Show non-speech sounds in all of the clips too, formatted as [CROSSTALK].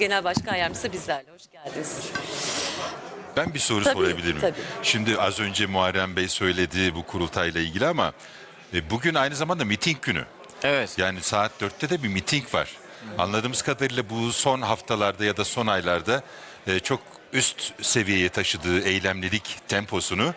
Genel Başkan Yardımcısı bizlerle. Hoş geldiniz. Ben bir soru Tabii, sorabilir miyim? tabii. Şimdi az önce Muharrem Bey söyledi bu kurultayla ilgili ama e, bugün aynı zamanda miting günü. Evet. Yani saat 4'te de bir miting var. Anladığımız kadarıyla bu son haftalarda ya da son aylarda e, çok üst seviyeye taşıdığı eylemlilik temposunu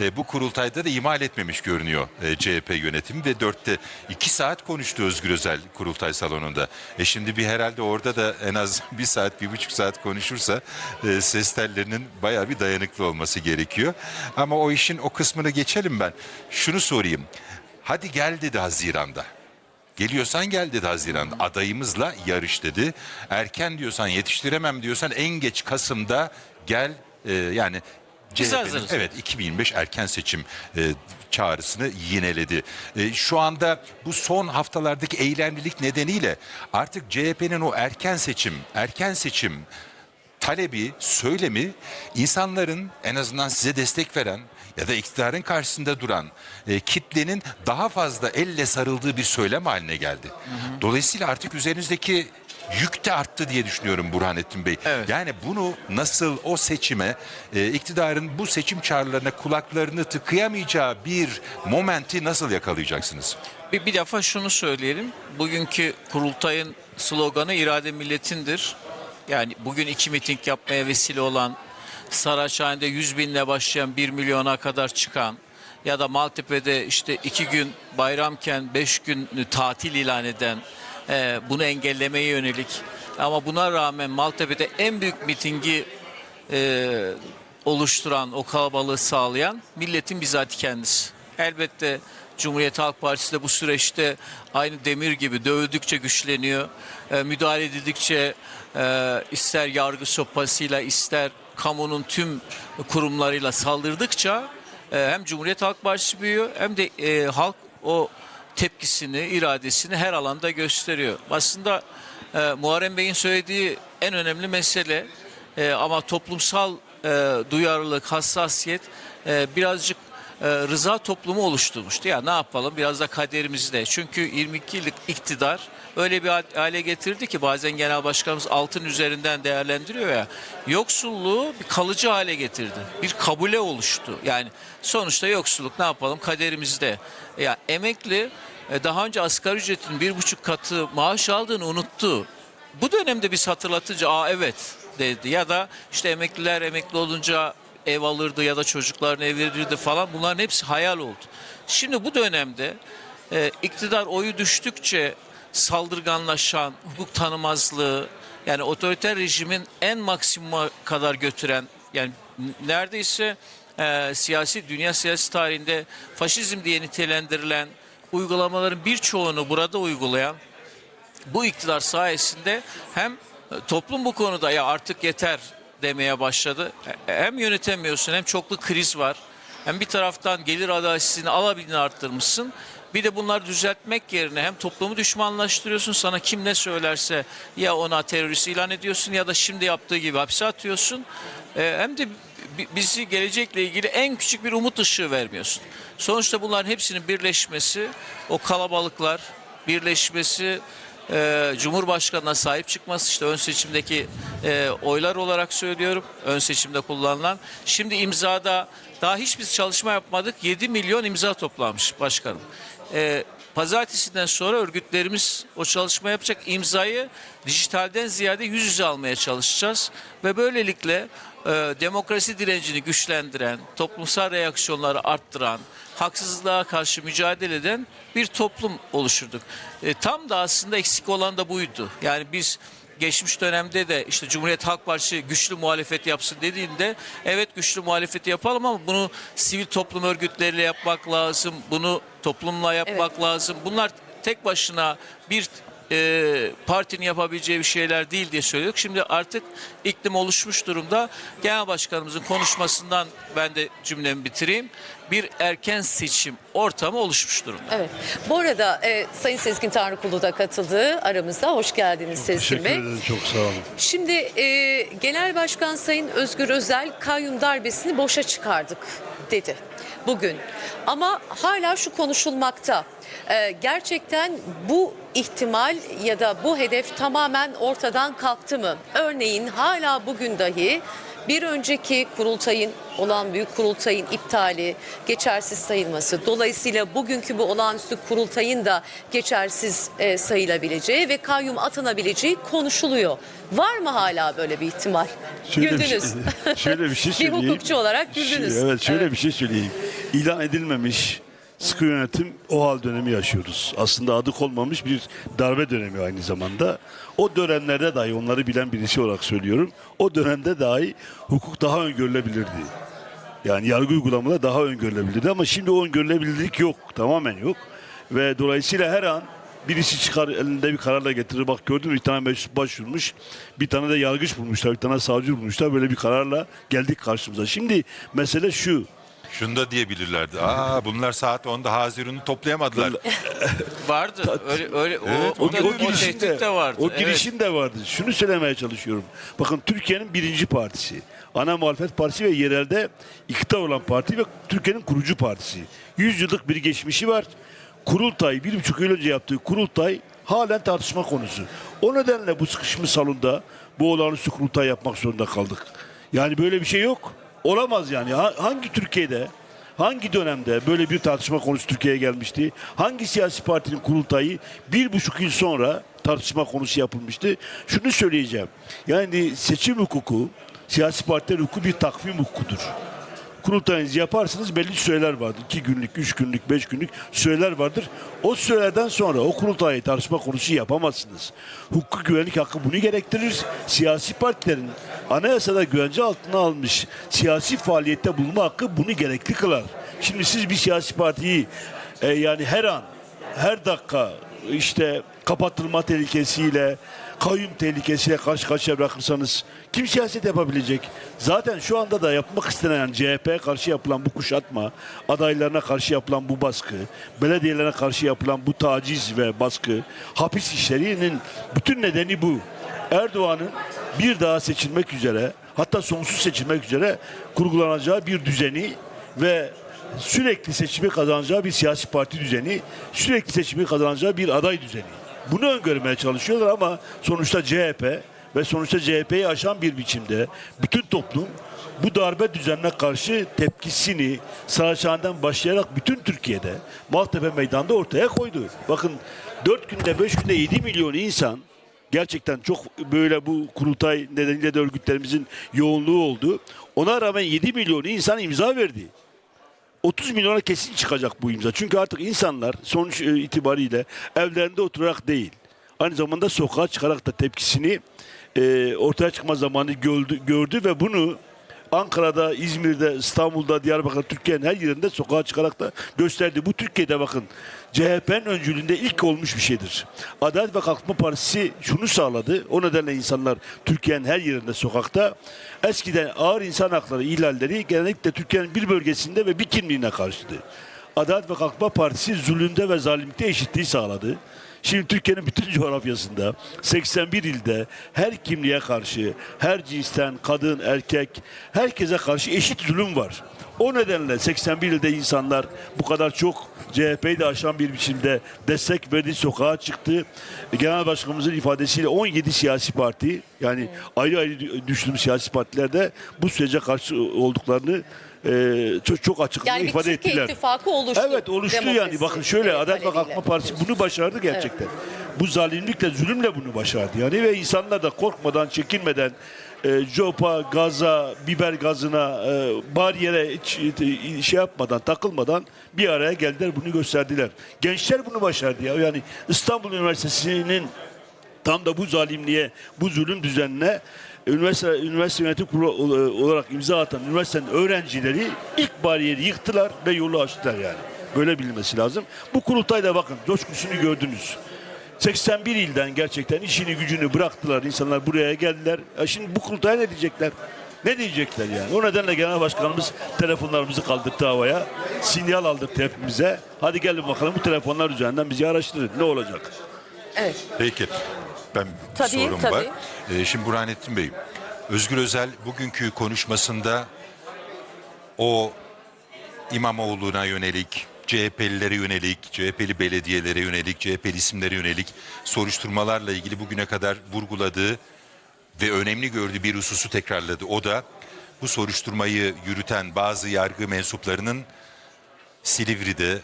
e, bu kurultayda da imal etmemiş görünüyor e, CHP yönetimi ve 4'te 2 saat konuştu Özgür Özel kurultay salonunda. E şimdi bir herhalde orada da en az [LAUGHS] bir saat, bir buçuk saat konuşursa e, ses tellerinin bayağı bir dayanıklı olması gerekiyor. Ama o işin o kısmını geçelim ben. Şunu sorayım. Hadi gel dedi Haziran'da. Geliyorsan gel dedi Haziran'da. Adayımızla yarış dedi. Erken diyorsan yetiştiremem diyorsan en geç Kasım'da gel e, yani Biz hazırız. Evet 2025 erken seçim e, çağrısını yineledi. E, şu anda bu son haftalardaki eylemlilik nedeniyle artık CHP'nin o erken seçim, erken seçim talebi, söylemi insanların en azından size destek veren ya da iktidarın karşısında duran e, kitlenin daha fazla elle sarıldığı bir söylem haline geldi. Dolayısıyla artık üzerinizdeki yük de arttı diye düşünüyorum Burhanettin Bey. Evet. Yani bunu nasıl o seçime, e, iktidarın bu seçim çağrılarına kulaklarını tıkayamayacağı bir momenti nasıl yakalayacaksınız? Bir, bir defa şunu söyleyelim. Bugünkü kurultayın sloganı irade milletindir. Yani bugün iki miting yapmaya vesile olan Saraçhane'de 100 binle başlayan 1 milyona kadar çıkan ya da Maltepe'de işte iki gün bayramken 5 gün tatil ilan eden e, bunu engellemeye yönelik ama buna rağmen Maltepe'de en büyük mitingi e, oluşturan, o kalabalığı sağlayan milletin bizzat kendisi. Elbette Cumhuriyet Halk Partisi de bu süreçte aynı demir gibi dövüldükçe güçleniyor. E, müdahale edildikçe e, ister yargı sopasıyla ister kamunun tüm kurumlarıyla saldırdıkça e, hem Cumhuriyet Halk Partisi büyüyor hem de halk o tepkisini, iradesini her alanda gösteriyor. Aslında e, Muharrem Bey'in söylediği en önemli mesele e, ama toplumsal e, duyarlılık, hassasiyet e, birazcık e, rıza toplumu oluşturmuştu. Ya ne yapalım biraz da kaderimizde. Çünkü 22 yıllık iktidar öyle bir hale getirdi ki bazen genel başkanımız altın üzerinden değerlendiriyor ya. Yoksulluğu bir kalıcı hale getirdi. Bir kabule oluştu. Yani sonuçta yoksulluk ne yapalım kaderimizde. Ya emekli e, daha önce asgari ücretin bir buçuk katı maaş aldığını unuttu. Bu dönemde biz hatırlatınca aa evet dedi ya da işte emekliler emekli olunca ev alırdı ya da çocuklarına ev verirdi falan bunların hepsi hayal oldu. Şimdi bu dönemde e, iktidar oyu düştükçe saldırganlaşan, hukuk tanımazlığı yani otoriter rejimin en maksimuma kadar götüren yani neredeyse e, siyasi dünya siyasi tarihinde faşizm diye nitelendirilen uygulamaların birçoğunu burada uygulayan bu iktidar sayesinde hem e, toplum bu konuda ya artık yeter demeye başladı. E, Hem yönetemiyorsun hem çoklu kriz var. Hem bir taraftan gelir adaletsizliğini alabildiğini arttırmışsın. Bir de bunları düzeltmek yerine hem toplumu düşmanlaştırıyorsun. Sana kim ne söylerse ya ona terörist ilan ediyorsun ya da şimdi yaptığı gibi hapse atıyorsun. E, Hem de bi- bizi gelecekle ilgili en küçük bir umut ışığı vermiyorsun. Sonuçta bunların hepsinin birleşmesi, o kalabalıklar birleşmesi, e, Cumhurbaşkanı'na sahip çıkması işte ön seçimdeki e, oylar olarak söylüyorum. Ön seçimde kullanılan. Şimdi imzada daha hiçbir çalışma yapmadık. 7 milyon imza toplanmış başkanım. E, Pazartesinden sonra örgütlerimiz o çalışma yapacak imzayı dijitalden ziyade yüz yüze almaya çalışacağız. Ve böylelikle e, demokrasi direncini güçlendiren, toplumsal reaksiyonları arttıran, haksızlığa karşı mücadele eden bir toplum oluşturduk. E, tam da aslında eksik olan da buydu. Yani biz geçmiş dönemde de işte Cumhuriyet Halk Partisi güçlü muhalefet yapsın dediğinde evet güçlü muhalefeti yapalım ama bunu sivil toplum örgütleriyle yapmak lazım. Bunu toplumla yapmak lazım. Bunlar tek başına bir e, partinin yapabileceği bir şeyler değil diye söylüyorduk. Şimdi artık iklim oluşmuş durumda. Genel Başkanımızın konuşmasından ben de cümlemi bitireyim. Bir erken seçim ortamı oluşmuş durumda. Evet. Bu arada e, Sayın Sezgin Tanrıkulu da katıldı aramıza. Hoş geldiniz Sezgin Teşekkür Bey. ederim. Çok sağ olun. Şimdi e, Genel Başkan Sayın Özgür Özel kayyum darbesini boşa çıkardık dedi bugün. Ama hala şu konuşulmakta. E, gerçekten bu ihtimal ya da bu hedef tamamen ortadan kalktı mı? Örneğin hala bugün dahi bir önceki kurultayın olan büyük kurultayın iptali, geçersiz sayılması, dolayısıyla bugünkü bu olağanüstü kurultayın da geçersiz e, sayılabileceği ve kayyum atanabileceği konuşuluyor. Var mı hala böyle bir ihtimal? Şöyle bir Güldünüz. şey- [LAUGHS] şöyle bir şey [LAUGHS] söyleyeyim. bir hukukçu olarak güldünüz. Evet şöyle bir şey söyleyeyim. İlan edilmemiş sıkı yönetim o hal dönemi yaşıyoruz. Aslında adı konmamış bir darbe dönemi aynı zamanda. O dönemlerde dahi onları bilen birisi olarak söylüyorum. O dönemde dahi hukuk daha öngörülebilirdi. Yani yargı uygulamaları daha öngörülebilirdi ama şimdi o öngörülebilirlik yok. Tamamen yok. Ve dolayısıyla her an birisi çıkar elinde bir kararla getirir. Bak gördün mü bir tane meclis başvurmuş. Bir tane de yargıç bulmuşlar. Bir tane savcı bulmuşlar. Böyle bir kararla geldik karşımıza. Şimdi mesele şu. Şunu da diyebilirlerdi. Aa bunlar saat 10'da Haziran'ı toplayamadılar. [LAUGHS] Vardı. Öyle öyle o, Evet, o, da, o, girişin tehdit de vardı. O Evet. de vardı. Şunu söylemeye çalışıyorum. Bakın Türkiye'nin birinci partisi. Ana muhalefet partisi ve yerelde iktidar olan parti ve Türkiye'nin kurucu partisi. Yüz yıllık bir geçmişi var. Kurultay, bir buçuk yıl önce yaptığı kurultay halen tartışma konusu. O nedenle bu sıkışmış salonda bu olağanüstü kurultay yapmak zorunda kaldık. Yani böyle bir şey yok. Olamaz yani. Ha- Hangi Türkiye'de Hangi dönemde böyle bir tartışma konusu Türkiye'ye gelmişti? Hangi siyasi partinin kurultayı bir buçuk yıl sonra tartışma konusu yapılmıştı? Şunu söyleyeceğim. Yani seçim hukuku, siyasi partiler hukuku bir takvim hukukudur. Kurultayınızı yaparsınız belli süreler vardır. İki günlük, üç günlük, beş günlük süreler vardır. O sürelerden sonra o kurultayı tartışma konusu yapamazsınız. Hukuk güvenlik hakkı bunu gerektirir. Siyasi partilerin anayasada güvence altına almış siyasi faaliyette bulunma hakkı bunu gerekli kılar. Şimdi siz bir siyasi partiyi e, yani her an, her dakika işte kapatılma tehlikesiyle, kayyum tehlikesiyle karşı karşıya bırakırsanız kim siyaset yapabilecek? Zaten şu anda da yapmak istenen CHP'ye karşı yapılan bu kuşatma, adaylarına karşı yapılan bu baskı, belediyelerine karşı yapılan bu taciz ve baskı, hapis işlerinin bütün nedeni bu. Erdoğan'ın bir daha seçilmek üzere, hatta sonsuz seçilmek üzere kurgulanacağı bir düzeni ve sürekli seçimi kazanacağı bir siyasi parti düzeni, sürekli seçimi kazanacağı bir aday düzeni. Bunu öngörmeye çalışıyorlar ama sonuçta CHP ve sonuçta CHP'yi aşan bir biçimde bütün toplum bu darbe düzenine karşı tepkisini Saraçhane'den başlayarak bütün Türkiye'de Maltepe Meydanı'nda ortaya koydu. Bakın 4 günde 5 günde 7 milyon insan gerçekten çok böyle bu kurultay nedeniyle de örgütlerimizin yoğunluğu oldu. Ona rağmen 7 milyon insan imza verdi. 30 milyona kesin çıkacak bu imza. Çünkü artık insanlar sonuç e, itibariyle evlerinde oturarak değil, aynı zamanda sokağa çıkarak da tepkisini e, ortaya çıkma zamanı gördü, gördü ve bunu Ankara'da, İzmir'de, İstanbul'da, Diyarbakır'da, Türkiye'nin her yerinde sokağa çıkarak da gösterdi. Bu Türkiye'de bakın CHP'nin öncülüğünde ilk olmuş bir şeydir. Adalet ve Kalkınma Partisi şunu sağladı. O nedenle insanlar Türkiye'nin her yerinde sokakta. Eskiden ağır insan hakları ihlalleri genellikle Türkiye'nin bir bölgesinde ve bir kimliğine karşıydı. Adalet ve Kalkınma Partisi zulümde ve zalimlikte eşitliği sağladı. Şimdi Türkiye'nin bütün [LAUGHS] coğrafyasında 81 ilde her kimliğe karşı, her cinsten kadın, erkek, herkese karşı eşit zulüm var. O nedenle 81 ilde insanlar bu kadar çok CHP'yi de aşan bir biçimde destek verdi, sokağa çıktı. Genel Başkanımızın ifadesiyle 17 siyasi parti yani ayrı ayrı düşündüğümüz siyasi partilerde bu sürece karşı olduklarını e, çok, çok açıklıkla Yani ifade Türkiye ettiler. ittifakı oluştu. Evet oluştu yani. Demokrasi, Bakın şöyle e, Adalet ve. Kalkınma Partisi bunu başardı gerçekten. Bu zalimlikle, zulümle bunu başardı yani ve insanlar da korkmadan, çekinmeden e, copa, gaza, biber gazına, e, bariyere e, şey yapmadan, takılmadan bir araya geldiler, bunu gösterdiler. Gençler bunu başardı ya. Yani İstanbul Üniversitesi'nin tam da bu zalimliğe, bu zulüm düzenine üniversite, üniversite yönetim kurulu olarak imza atan üniversitenin öğrencileri ilk bariyeri yıktılar ve yolu açtılar yani. Böyle bilinmesi lazım. Bu kurultayda bakın coşkusunu gördünüz. 81 ilden gerçekten işini gücünü bıraktılar. insanlar buraya geldiler. E şimdi bu kurultaya ne diyecekler? Ne diyecekler yani? O nedenle genel başkanımız telefonlarımızı kaldırdı havaya. Sinyal aldırdı hepimize. Hadi gelin bakalım bu telefonlar üzerinden bizi araştırın. Ne olacak? Evet. Peki. Ben bir Tabii, sorum tabii. var. Ee, şimdi Burhanettin Bey, Özgür Özel bugünkü konuşmasında o İmamoğlu'na yönelik CHP'lilere yönelik, CHP'li belediyelere yönelik, CHP'li isimlere yönelik soruşturmalarla ilgili bugüne kadar vurguladığı ve önemli gördüğü bir hususu tekrarladı. O da bu soruşturmayı yürüten bazı yargı mensuplarının Silivri'de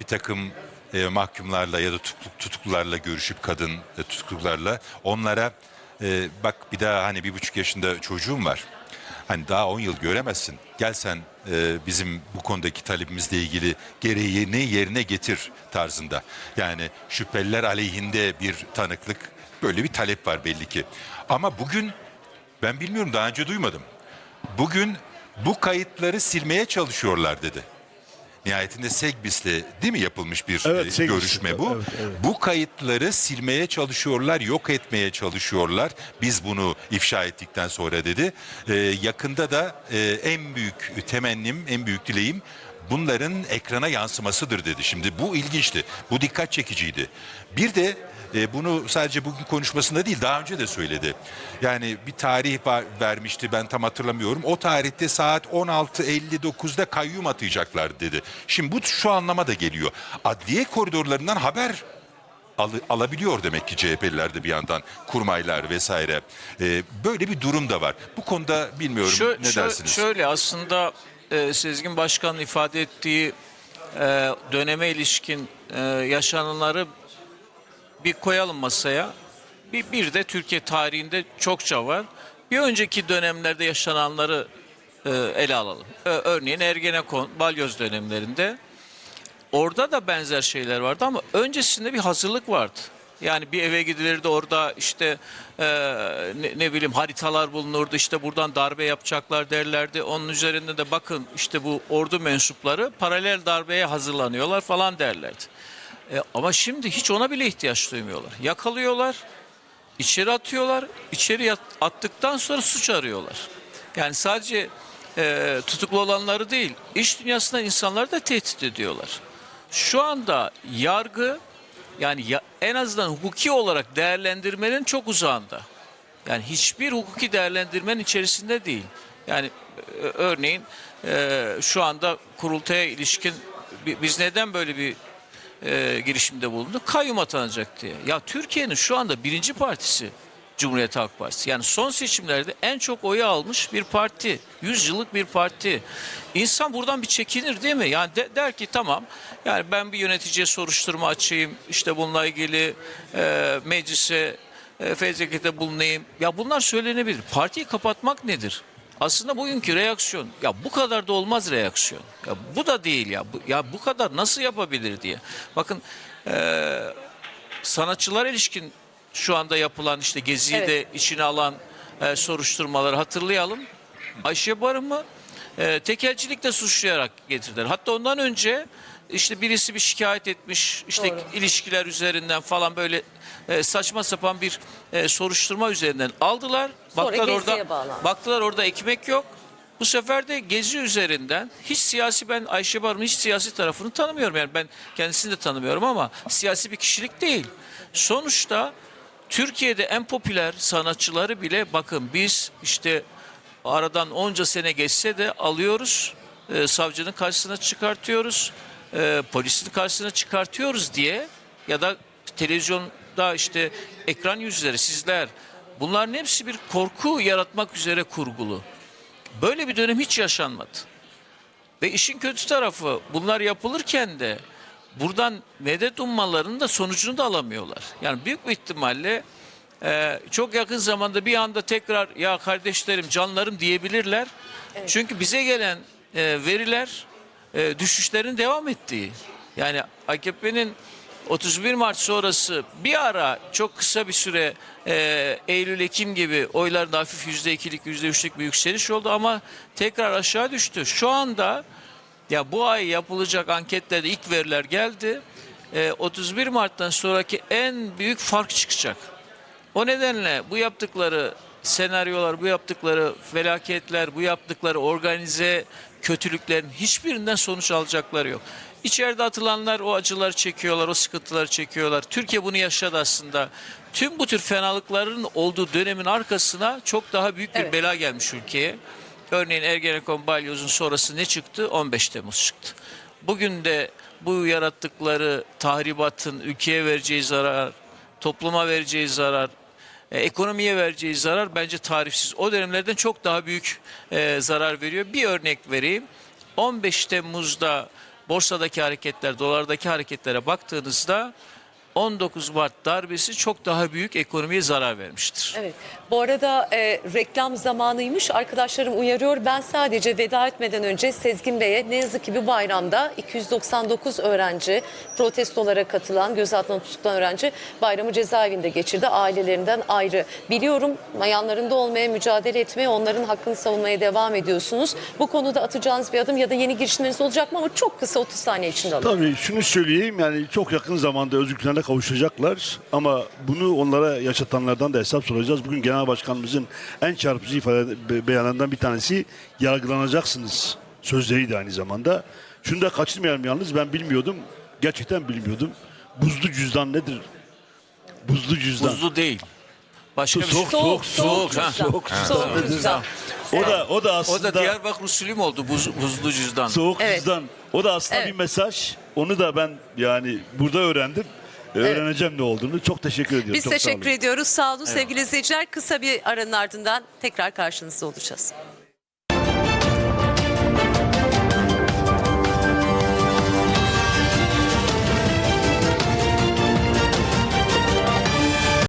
bir takım e, mahkumlarla ya da tutuklularla görüşüp kadın e, tutuklularla onlara e, bak bir daha hani bir buçuk yaşında çocuğum var. Hani daha 10 yıl göremezsin. Gel sen e, bizim bu konudaki talebimizle ilgili gereğini yerine getir tarzında. Yani şüpheliler aleyhinde bir tanıklık böyle bir talep var belli ki. Ama bugün ben bilmiyorum daha önce duymadım. Bugün bu kayıtları silmeye çalışıyorlar dedi. Nihayetinde Segbis'le değil mi yapılmış bir Evet, e, Segbis'le. görüşme bu. Evet, evet. Bu kayıtları silmeye çalışıyorlar, yok etmeye çalışıyorlar. Biz bunu ifşa ettikten sonra dedi. Ee, yakında da e, en büyük temennim, en büyük dileğim bunların ekrana yansımasıdır dedi. Şimdi bu ilginçti. Bu dikkat çekiciydi. Bir de e, bunu sadece bugün konuşmasında değil daha önce de söyledi. Yani bir tarih vermişti ben tam hatırlamıyorum. O tarihte saat 16.59'da kayyum atayacaklar dedi. Şimdi bu şu anlama da geliyor. Adliye koridorlarından haber alı- alabiliyor demek ki CHP'liler de bir yandan kurmaylar vesaire. E, böyle bir durum da var. Bu konuda bilmiyorum Şö- ne şö- dersiniz? Şöyle aslında e, Sezgin Başkan'ın ifade ettiği e, döneme ilişkin e, yaşananları bir koyalım masaya. Bir, bir de Türkiye tarihinde çokça var. Bir önceki dönemlerde yaşananları e, ele alalım. Ö- örneğin Ergenekon, Balyoz dönemlerinde orada da benzer şeyler vardı ama öncesinde bir hazırlık vardı. Yani bir eve gidilirdi orada işte e, ne, ne bileyim haritalar bulunurdu işte buradan darbe yapacaklar derlerdi. Onun üzerinde de bakın işte bu ordu mensupları paralel darbeye hazırlanıyorlar falan derlerdi. E, ama şimdi hiç ona bile ihtiyaç duymuyorlar. Yakalıyorlar, içeri atıyorlar, içeri attıktan sonra suç arıyorlar. Yani sadece e, tutuklu olanları değil, iş dünyasında insanları da tehdit ediyorlar. Şu anda yargı yani ya- en azından hukuki olarak değerlendirmenin çok uzağında. Yani hiçbir hukuki değerlendirmenin içerisinde değil. Yani e, örneğin e, şu anda kurultaya ilişkin bi- biz neden böyle bir e, girişimde bulunduk? Kayyum atanacak diye. Ya Türkiye'nin şu anda birinci partisi Cumhuriyet Halk Partisi. Yani son seçimlerde en çok oyu almış bir parti. 100 yıllık bir parti. İnsan buradan bir çekinir değil mi? Yani de- der ki tamam yani ben bir yöneticiye soruşturma açayım. işte bununla ilgili e, meclise e, fezlekete bulunayım. Ya bunlar söylenebilir. Partiyi kapatmak nedir? Aslında bugünkü reaksiyon ya bu kadar da olmaz reaksiyon. Ya bu da değil ya. Bu, ya bu kadar nasıl yapabilir diye. Bakın eee sanatçılar ilişkin şu anda yapılan işte Gezi'yi Evet. de içine alan e, soruşturmaları hatırlayalım. Ayşe Barım'ı e, tekelcilikle suçlayarak getirdiler. Hatta ondan önce işte birisi bir şikayet etmiş işte Doğru. ilişkiler üzerinden falan böyle e, saçma sapan bir e, soruşturma üzerinden aldılar. Sonra Baktılar Gezi'ye orada bağlandı. baktılar orada ekmek yok. Bu sefer de Gezi üzerinden hiç siyasi ben Ayşe Barım'ın hiç siyasi tarafını tanımıyorum. Yani ben kendisini de tanımıyorum ama siyasi bir kişilik değil. Sonuçta Türkiye'de en popüler sanatçıları bile bakın biz işte aradan onca sene geçse de alıyoruz. e, savcının karşısına çıkartıyoruz. e, polisin karşısına çıkartıyoruz diye ya da televizyonda işte ekran yüzleri sizler bunların hepsi bir korku yaratmak üzere kurgulu. Böyle bir dönem hiç yaşanmadı. Ve işin kötü tarafı bunlar yapılırken de buradan medet ummalarının da sonucunu da alamıyorlar. Yani büyük bir ihtimalle e, çok yakın zamanda bir anda tekrar ya kardeşlerim canlarım diyebilirler. Çünkü bize gelen e, veriler e, düşüşlerin devam ettiği. Yani AKP'nin 31 Mart sonrası bir ara çok kısa bir süre e, Eylül-Ekim gibi oylarda hafif %2'lik %3'lük bir yükseliş oldu ama tekrar aşağı düştü. Şu anda ya bu ay yapılacak anketlerde ilk veriler geldi. E, 31 Mart'tan sonraki en büyük fark çıkacak. O nedenle bu yaptıkları senaryolar, bu yaptıkları felaketler, bu yaptıkları organize kötülüklerin hiçbirinden sonuç alacakları yok. İçeride atılanlar o acıları çekiyorlar, o sıkıntıları çekiyorlar. Türkiye bunu yaşadı aslında. Tüm bu tür fenalıkların olduğu dönemin arkasına çok daha büyük bir Evet. bela gelmiş ülkeye. Örneğin Ergenekon Balyoz'un sonrası ne çıktı? 15 Temmuz çıktı. Bugün de bu yarattıkları tahribatın ülkeye vereceği zarar, topluma vereceği zarar, e, ekonomiye vereceği zarar bence tarifsiz. O dönemlerden çok daha büyük e, zarar veriyor. Bir örnek vereyim. 15 Temmuz'da borsadaki hareketler, dolardaki hareketlere baktığınızda 19 Mart darbesi çok daha büyük ekonomiye zarar vermiştir. Evet. Bu arada e, reklam zamanıymış. Arkadaşlarım uyarıyor. Ben sadece veda etmeden önce Sezgin Bey'e ne yazık ki bu bayramda 299 öğrenci protestolara katılan, gözaltına tutuklanan öğrenci bayramı cezaevinde geçirdi. Ailelerinden ayrı. Biliyorum yanlarında olmaya, mücadele etmeye, onların hakkını savunmaya devam ediyorsunuz. Bu konuda atacağınız bir adım ya da yeni girişimleriniz olacak mı ama çok kısa 30 saniye içinde alın. Tabii şunu söyleyeyim yani çok yakın zamanda özgürlüklerine kavuşacaklar ama bunu onlara yaşatanlardan da hesap soracağız. Bugün Genel Başkanımızın en çarpıcı ifade be- beyanlarından bir tanesi yargılanacaksınız sözleriydi aynı zamanda. Şunu da kaçırmayalım yalnız ben bilmiyordum. Gerçekten bilmiyordum. Buzlu cüzdan nedir? Buzlu cüzdan. Buzlu değil. Başka bir şey. Soğuk, soğuk, soğuk, ha. soğuk Soğuk cüzdan. O da o da O aslında da Diyarbakır usulü mü oldu buz, buzlu cüzdan? soğuk Evet. cüzdan. O da aslında Evet. bir mesaj. Onu da ben yani burada öğrendim. Öğreneceğim ne olduğunu. Çok teşekkür ediyorum. Biz Çok sağ olun. teşekkür ediyoruz. Sağ olun sevgili izleyiciler. Kısa bir aranın ardından tekrar karşınızda olacağız.